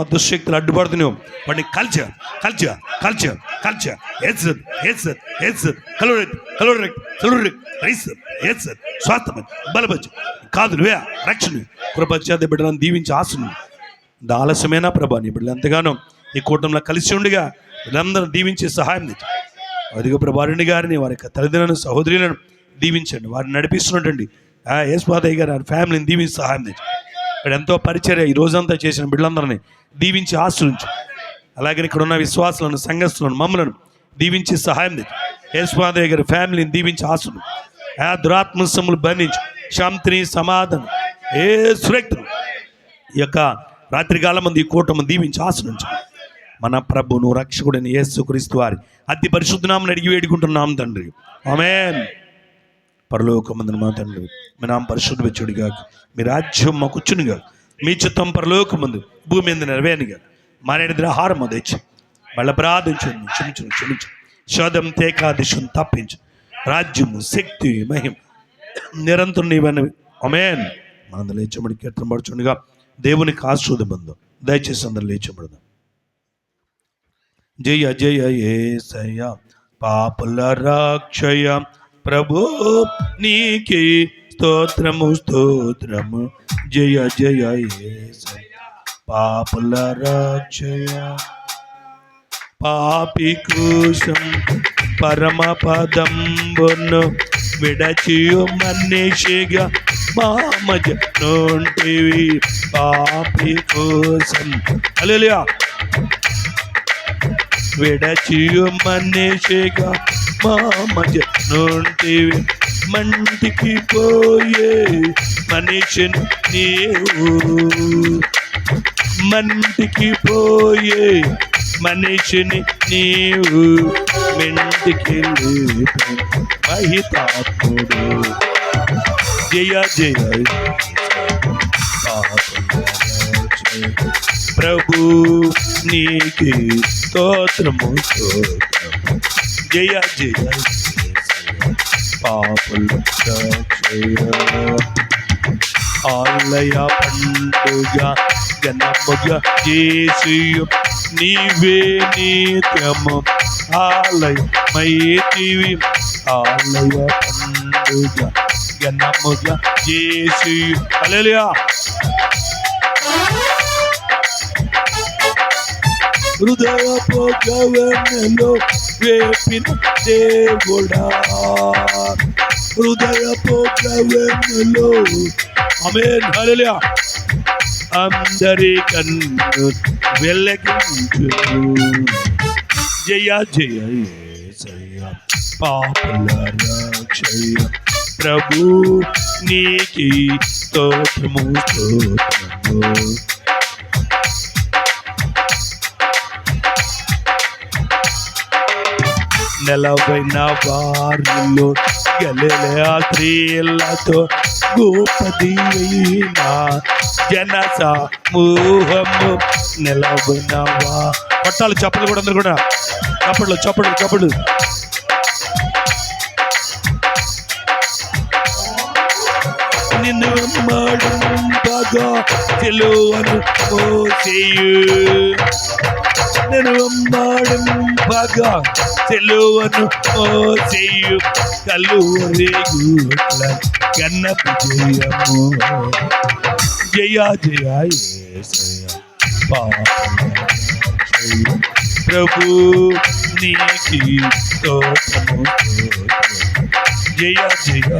దుశ్శక్తులు అడ్డుపడుతున్నావు. వాడిని culture culture culture culture ఎస్ ఎస్ ఎస్ కలురెక్ కలురెక్ కలురెక్ రైస్ ఎస్ స్వాస్థ్యం బలపచ్చు కాదు నువ్వే. రక్షణ. కృపచ్చేత బిడ్డలను దీవించి ఆశను. ఇంత ఆలస్యమైన ప్రభా నీ బిడ్డలు ఎంతగానో ఈ కూటంలో కలిసి ఉండిగా. వీళ్ళందరూ దీవించే సహాయం తెచ్చు అదిగో ప్రభారుని గారిని వారి యొక్క తల్లిదండ్రులను సహోదరులను దీవించండి. వారిని నడిపిస్తున్నట్టండి యేసుపాదయ్య గారు వారి ఫ్యామిలీని దీవించి సహాయం తెచ్చు ఇక్కడ ఎంతో పరిచర్య ఈ రోజంతా చేసిన బిడ్డలందరినీ దీవించి ఆశ్రయించు. అలాగే ఇక్కడ ఉన్న విశ్వాసులను సంఘస్థులను మమ్మలను దీవించి సహాయం తెచ్చు. గారి ఫ్యామిలీని దీవించి ఆశ్రయం ఆ దురాత్మసములు బంధించు. శాంతిని సమాధానం. ఏ సురక్తులు ఈ యొక్క రాత్రికాలం మంది ఈ కూటమి దీవించి ఆశ్రయించు. మన ప్రభును రక్షకుడిని యేసుక్రీస్తు వారి అతి పరిశుద్ధనామని అడిగి వేడుకుంటున్నాం తండ్రి. ఆమె పరలోకమందున మా తండ్రి. మీ నామ పరిశుద్ధ వచ్చుడిగా మీ రాజ్యం మా కూర్చునిగా మీ చిత్తం పరలోకమందు భూమి మీద నెరవేనిగా మా నేటి ఆహారం తెచ్చి మళ్ళీ ప్రార్థించండి. క్షమించు క్షమించు శోధం తేకాదిశం తప్పించు. రాజ్యము శక్తి మహిమ నిరంతరం నీవన్నవి. అమేన్ మనందరూ లేచబడి కీర్తన పడుచుండగా దేవునికి ఆశ్రోద బంధం. దయచేసి అందరు లేచబడదాం. జయ జయ ఏసయ పాపుల రాక్షయ ప్రభు నీకే స్తోత్రము స్తోత్రము. జయ జయ పాపుల రాక్షయ పాపి కోసం పరమ పదంబును విడచియు మనిషిగా మామజ నోంటివి పాపి కోసం అలెలుయా విడచియు మనిషిగా మా మధ్య నుంటివి మంటికి పోయే మనిషిని నీవు. మంటికి పోయే మనిషిని నీవు. మెంటికి లేపు మహితాత్ముడు జయ జయ. ప్రభు నీకి స్తోత్రము స్తోత్రము. జయ జయ పాపుల ఆలయ పండుగ జనముగ చేసియు నీవే నిత్యము ఆలయమైతివి ఆలయ పండుగ. జనముగ చేసియు హల్లెలూయా హృదయ పోగవెన్నెలో వేపిన దేవుడా హృదయ పోగవెన్నెలో ఆమేన్ హల్లెలూయా అందరి కన్ను వెల్లగించు జయ జయ యేసయ్య పాపుల రక్షయ ప్రభు నీకి స్తోత్రము స్తోత్రము నెలవైన వారిలో గెలెల స్త్రీలతో గోపతి అయిన జన సమూహము నెలవైన వా పట్టాలు చప్పలు కూడా అందరు కూడా. చప్పట్లు చప్పట్లు చప్పట్లు. నిన్ను మడుంపగా తెలువను మోసేయు. నేను బాగా తెలువను మోసేయు కలువరి గూట్ల కన్నపు జయము. జయ జయ ప్రభు నీకి తోటము జయ జయ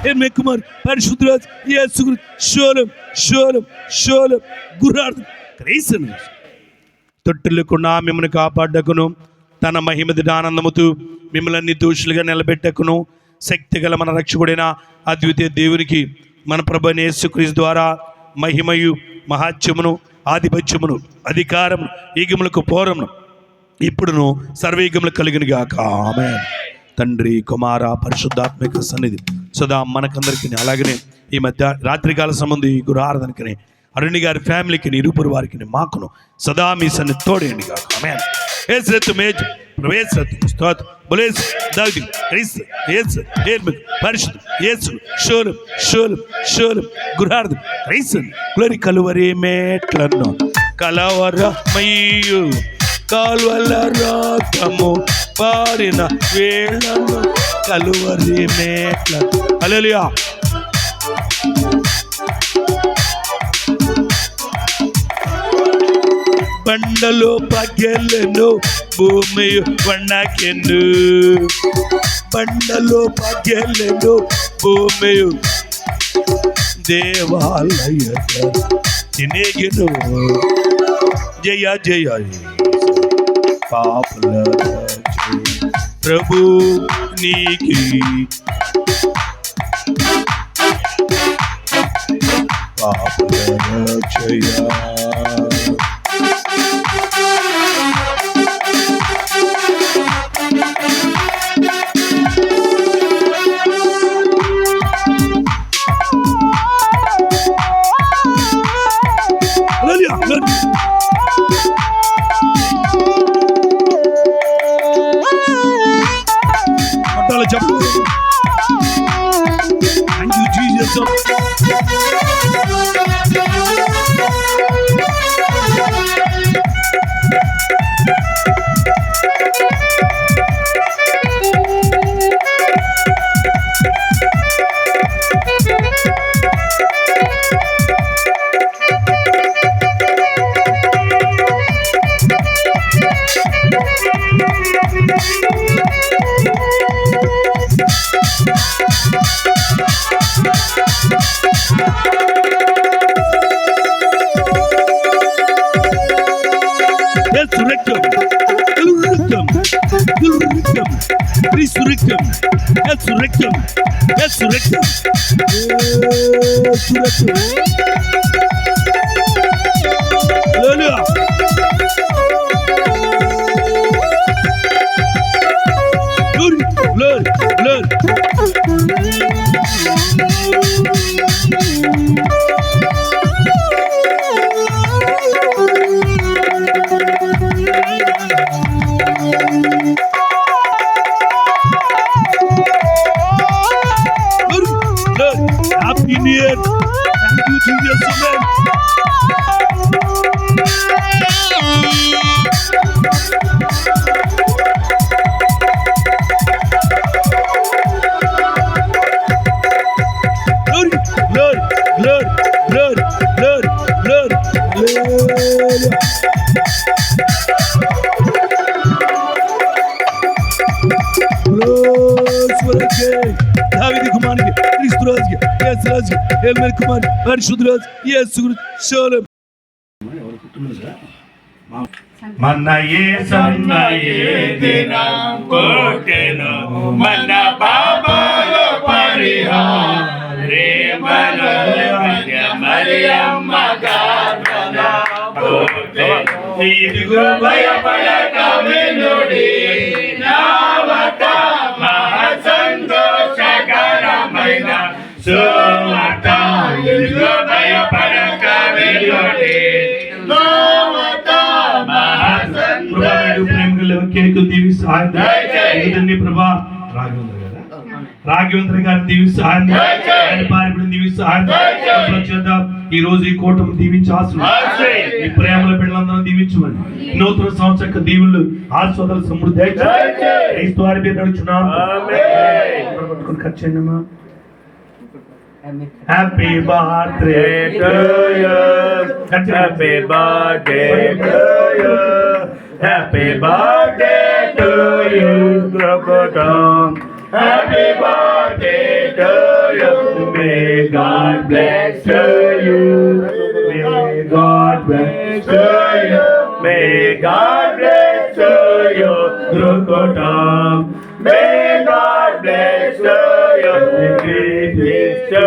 యేసురాజు ఎమ్మె కుమార్ పరిశుద్ధరాజు యేసు శోలం శోలం శోలం గురార్థం క్రైస్తను తొట్టులేకుండా మిమ్మల్ని కాపాడకును. తన మహిమది ఆనందముతూ మిమ్మల్ని దోషులుగా నిలబెట్టకును. శక్తి గల మన రక్షకుడైన అద్వితీయ దేవునికి మన ప్రభు యేసుక్రీస్తు ద్వారా మహిమయు మహాత్యమును ఆధిపత్యమును అధికారము ఈగములకు పోరమును ఇప్పుడును సర్వీగములు కలిగిన గాక ఆమె తండ్రి కుమార పరిశుద్ధాత్మిక సన్నిధి. సదా మనకందరికి అలాగనే ఈ మధ్య రాత్రికాల సంబంధి ఈ గురు ఆరాధనకని అరుణి గారి ఫ్యామిలీకి నిరూపురు వారికి మాకును. సదా మీ సన్ని తోడేయండి గాక. ఆమె ఏసు మేజ్. ప్రవేశ స్తోత్ర. బులేస్ దావిది క్రీస్తు. యేసు ఏర్మి పరిశుద్ధ యేసు షోలు షోలు షోలు గురార్థం క్రీస్తు గ్లోరి కలువరి మేట్లను. కలవరమయ్యు కాల్వల రాకము పారిన వేళను. కలువరి మేట్ల అలేలియా బండలు పగెలను భూమి వణకెను. బండలు పగెలను భూమి దేవాలయ తినేగను. జయ జయ పాపల ప్రభు నీకి పాపల rhythm, the rhythm, this rhythm, that's rhythm, that's రాజుకి కుమార్ పరిశుద్ధ యేసు శోలం మన ఏ సన్న ఏ దినం కోటెను మన బాబాల పరిహారే మన మరియమ్మ గార్వన కోటె ఇదిగో భయపడక వినుడి నావట మహా సంతోషకరమైన సో ఇదిగో భయపడక కేకు దీవి సహాయం. ఇదండి ప్రభా? రాఘవేంద్ర గారా? రాఘవేంద్ర గారి దీవి సహాయం. దీవి ఈ రోజు ఈ కూటమి దీవించి ఆశీర్వదించు. ఈ ప్రేమల బిడ్డలందరూ దీవించమని. నూతన సంవత్సర దీవులు ఆస్వాదాలు సమృద్ధి క్రీస్తు వారి పేరు నడుచున్నాం. పట్టుకొని ఖర్చు Happy birthday to you. Happy birthday to you. Happy birthday to you, Happy birthday to you. May God bless you. May God bless you. May God you through Kotam. May God bless you, many great things to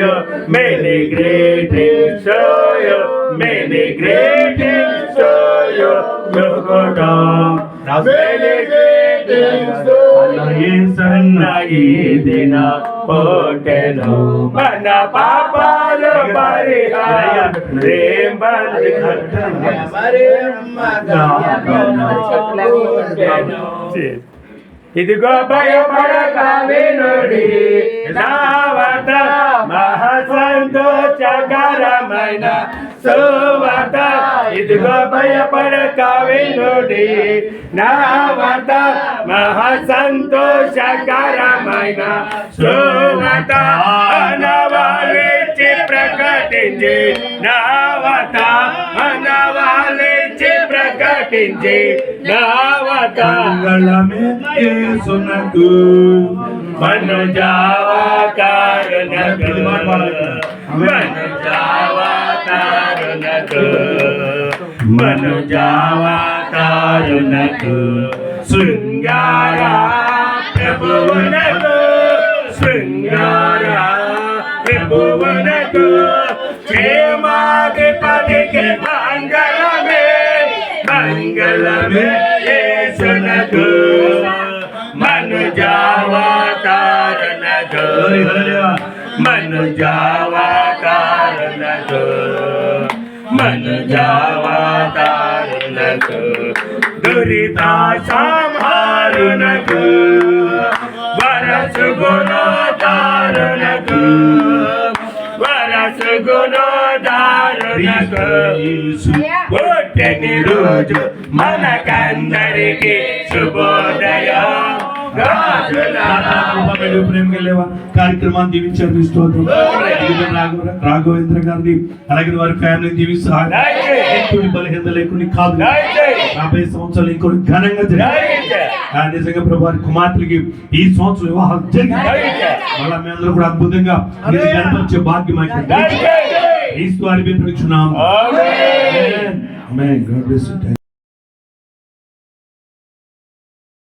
you, many great things to you, many great things to you, through Kotam. Many great things to you, Sannagi Dina. పోటెను మన పాపాలు ఇదిగో భయపడక వినుడి నావత మహసంతోషకరమైన సువత ఇదిగో భయపడక వినుడి. నావత మహసంతోషకరమైన సువత అనవాలిచి ప్రకటించి. నావత అనవాలిచి ప్రకటించి. నావత మంగళమేసునకు మను జావా కారణకు మను జావా तारुणक मनुजावा तारुणक शृङ्गारा प्रभुवनक शृङ्गारा प्रभुवनक प्रेमागे पदिके मङ्गलमे मङ्गलमे येसनक मनुजावा तारुणक मनुजावा तारुणक జావా కారణకు మను జావా కారణకు దురిత సంహారునకు వరసు గుణదారునకు వరసు గుణదారునకు పుట్టని రోజు మనకందరికి శుభోదయం లేవా కార్యక్రమాన్ని దీవించారు మీ స్తోత్రం. రాఘవేంద్ర. గారిని అలాగే వారి ఫ్యామిలీ దీవిస్తారు బలహీనత లేకుండా కాదు. యాభై సంవత్సరాలు ఇంకొన్ని ఘనంగా జరిగింది నిజంగా ప్రభు కుమార్తెలకి ఈ సంవత్సరం వివాహం జరిగింది మళ్ళా మీ అందరూ కూడా అద్భుతంగా కనపరిచే భాగ్యం మాకు క్రీస్తు వారి